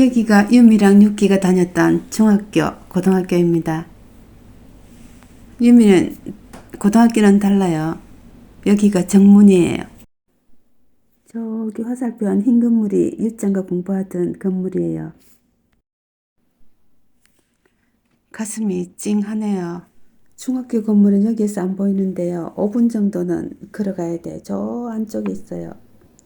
여기가 유미랑 유기가 다녔던 중학교, 고등학교입니다. 유미는 고등학교는 달라요. 여기가 정문이에요. 저기 화살표한 흰 건물이 유짱가 공부하던 건물이에요. 가슴이 찡하네요. 중학교 건물은 여기에서 안 보이는데요. 5분 정도는 걸어가야 돼. 저 안쪽에 있어요.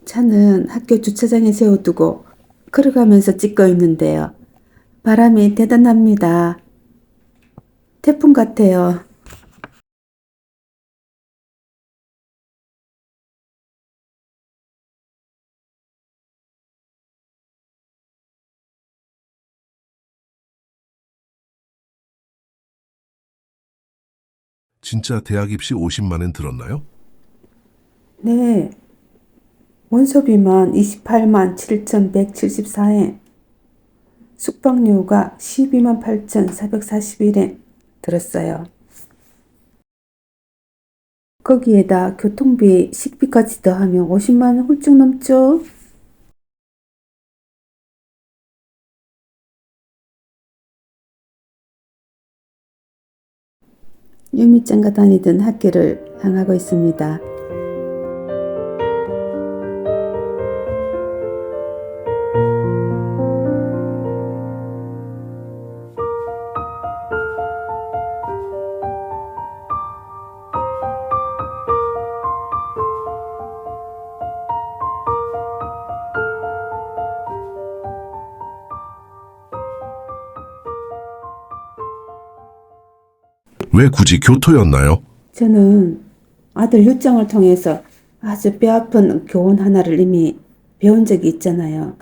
차는 학교 주차장에 세워두고 걸어가면서 찍고 있는데요. 바람이 대단합니다. 태풍 같아요. 진짜 대학 입시 50만엔 들었나요? 네. 원서비만 28만 7,174엔, 숙박료가 12만 8,441엔 들었어요. 거기에다 교통비, 식비까지 더하면 50만 원 훌쩍 넘죠? 유미짱가 다니던 학교를 향하고 있습니다. 왜 굳이 교토였나요? 저는 아들 유짱을 통해서 아주 뼈아픈 교훈 하나를 이미 배운 적이 있잖아요.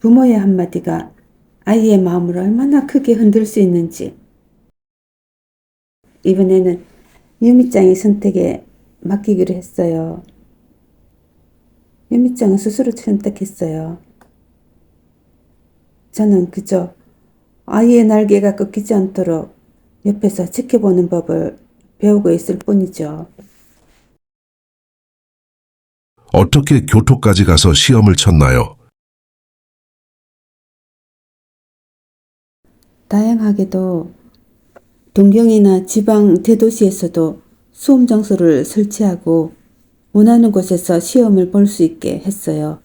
부모의 한마디가 아이의 마음을 얼마나 크게 흔들 수 있는지. 이번에는 유미짱의 선택에 맡기기로 했어요. 유미짱은 스스로 선택했어요. 저는 그저 아이의 날개가 꺾이지 않도록 옆에서 지켜보는 법을 배우고 있을 뿐이죠. 어떻게 교토까지 가서 시험을 쳤나요? 다양하게도 동경이나 지방 대도시에서도 수험 장소를 설치하고 원하는 곳에서 시험을 볼 수 있게 했어요.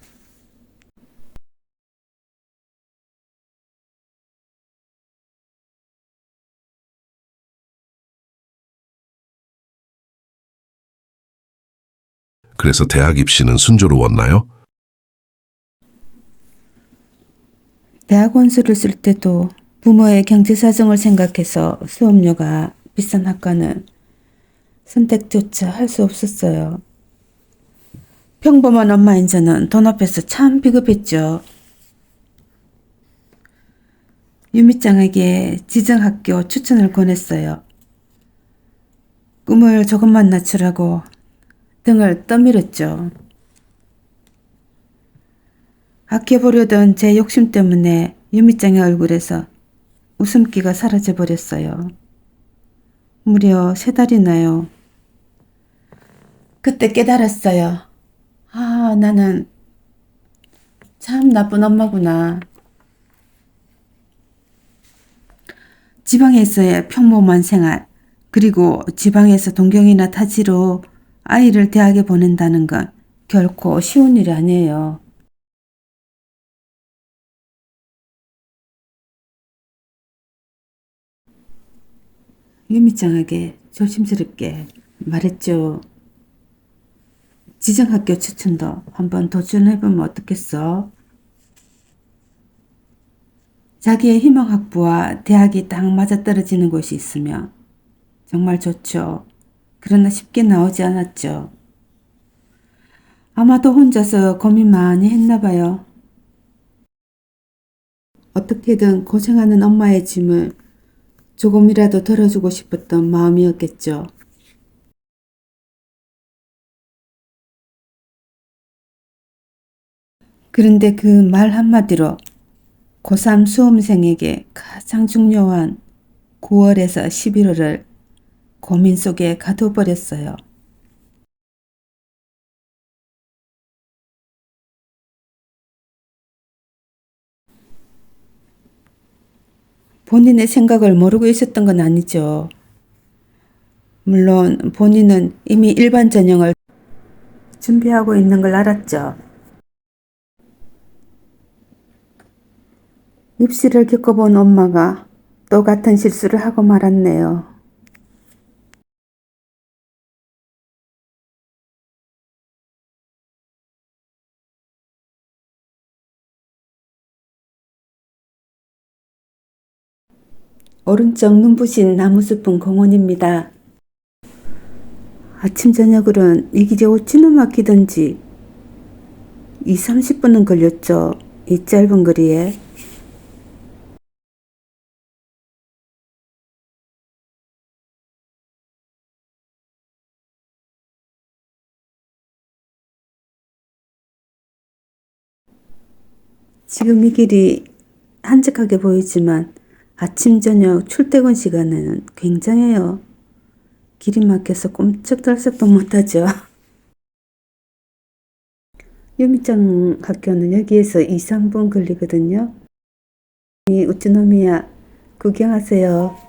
그래서 대학 입시는 순조로웠나요? 대학 원수를 쓸 때도 부모의 경제 사정을 생각해서 수업료가 비싼 학과는 선택조차 할 수 없었어요. 평범한 엄마인 저는 돈 앞에서 참 비겁했죠. 유미짱에게 지정학교 추천을 권했어요. 꿈을 조금만 낮추라고 등을 떠밀었죠. 아껴보려던 제 욕심 때문에 유미짱의 얼굴에서 웃음기가 사라져 버렸어요. 무려 세 달이나요. 그때 깨달았어요. 아, 나는 참 나쁜 엄마구나. 지방에서의 평범한 생활, 그리고 지방에서 동경이나 타지로 아이를 대학에 보낸다는 건 결코 쉬운 일이 아니에요. 유미짱에게 조심스럽게 말했죠. 지정학교 추천도 한번 도전해보면 어떻겠어? 자기의 희망학부와 대학이 딱 맞아떨어지는 곳이 있으면 정말 좋죠. 그러나 쉽게 나오지 않았죠. 아마도 혼자서 고민 많이 했나 봐요. 어떻게든 고생하는 엄마의 짐을 조금이라도 덜어주고 싶었던 마음이었겠죠. 그런데 그 말 한마디로 고3 수험생에게 가장 중요한 9월에서 11월을 고민 속에 가둬버렸어요. 본인의 생각을 모르고 있었던 건 아니죠. 물론 본인은 이미 일반 전형을 준비하고 있는 걸 알았죠. 입시를 겪어본 엄마가 또 같은 실수를 하고 말았네요. 오른쪽 눈부신 나무숲은 공원입니다. 아침 저녁으로는 이 길이 어찌나 막히던지 2, 30분은 걸렸죠. 이 짧은 거리에. 지금 이 길이 한적하게 보이지만 아침 저녁 출퇴근 시간에는 굉장해요. 길이 막혀서 꼼짝달싹도 못하죠. 유미짱 학교는 여기에서 2, 3분 걸리거든요. 이 우츠노미야 구경하세요.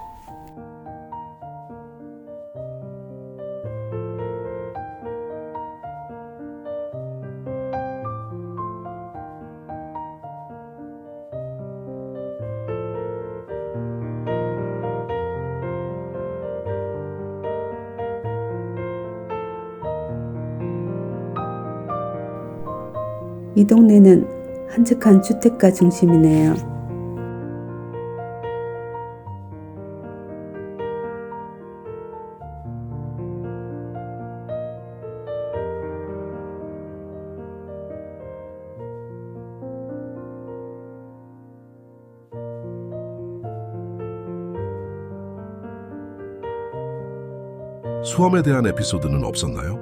이 동네는 한적한 주택가 중심이네요. 수험에 대한 에피소드는 없었나요?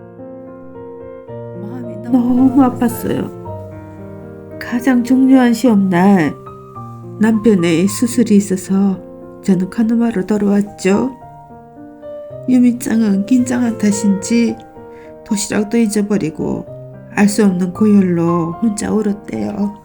마음이 너무 아팠어요. 가장 중요한 시험 날 남편의 수술이 있어서 저는 카누마로 돌아왔죠. 유미짱은 긴장한 탓인지 도시락도 잊어버리고 알 수 없는 고열로 혼자 울었대요.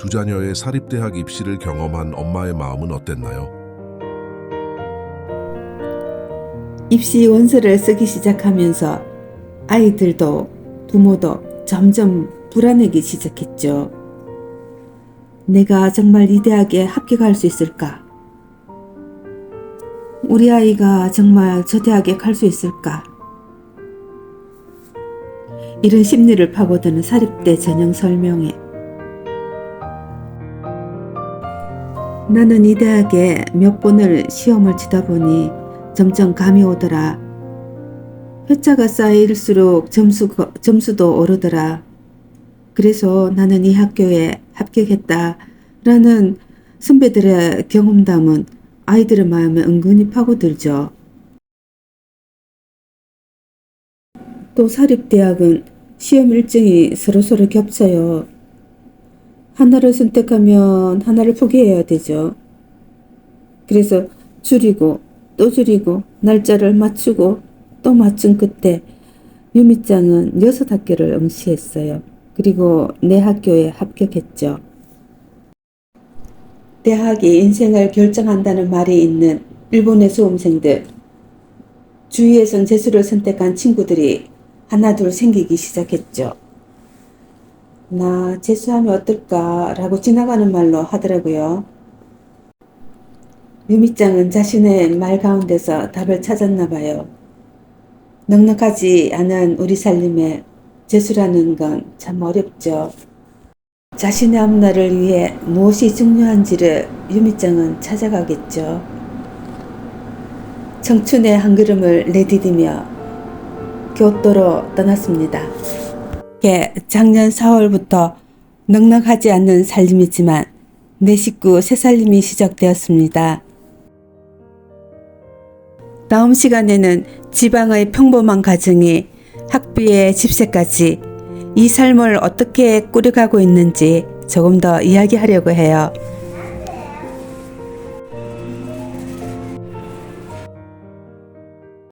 두 자녀의 사립대학 입시를 경험한 엄마의 마음은 어땠나요? 입시 원서를 쓰기 시작하면서 아이들도 부모도 점점 불안해기 시작했죠. 내가 정말 이 대학에 합격할 수 있을까? 우리 아이가 정말 저 대학에 갈 수 있을까? 이런 심리를 파고드는 사립대 전형 설명회. 나는 이 대학에 몇 번을 시험을 치다 보니 점점 감이 오더라. 회차가 쌓일수록 점수, 점수도 오르더라. 그래서 나는 이 학교에 합격했다. 라는 선배들의 경험담은 아이들의 마음에 은근히 파고들죠. 또 사립대학은 시험 일정이 서로서로 겹쳐요. 하나를 선택하면 하나를 포기해야 되죠. 그래서 줄이고 또 줄이고 날짜를 맞추고 또 맞춘 끝에 유미짱은 여섯 학교를 응시했어요. 그리고 내 학교에 합격했죠. 대학이 인생을 결정한다는 말이 있는 일본의 수험생들. 주위에선 재수를 선택한 친구들이 하나둘 생기기 시작했죠. 나 재수하면 어떨까 라고 지나가는 말로 하더라고요. 유미짱은 자신의 말 가운데서 답을 찾았나 봐요. 넉넉하지 않은 우리 살림에 재수라는 건 참 어렵죠. 자신의 앞날을 위해 무엇이 중요한지를 유미짱은 찾아가겠죠. 청춘의 한 걸음을 내디디며 교토로 떠났습니다. 예, 작년 4월부터 넉넉하지 않는 살림이지만 내 식구 새 살림이 시작되었습니다. 다음 시간에는 지방의 평범한 가정이 학비에 집세까지 이 삶을 어떻게 꾸려가고 있는지 조금 더 이야기하려고 해요.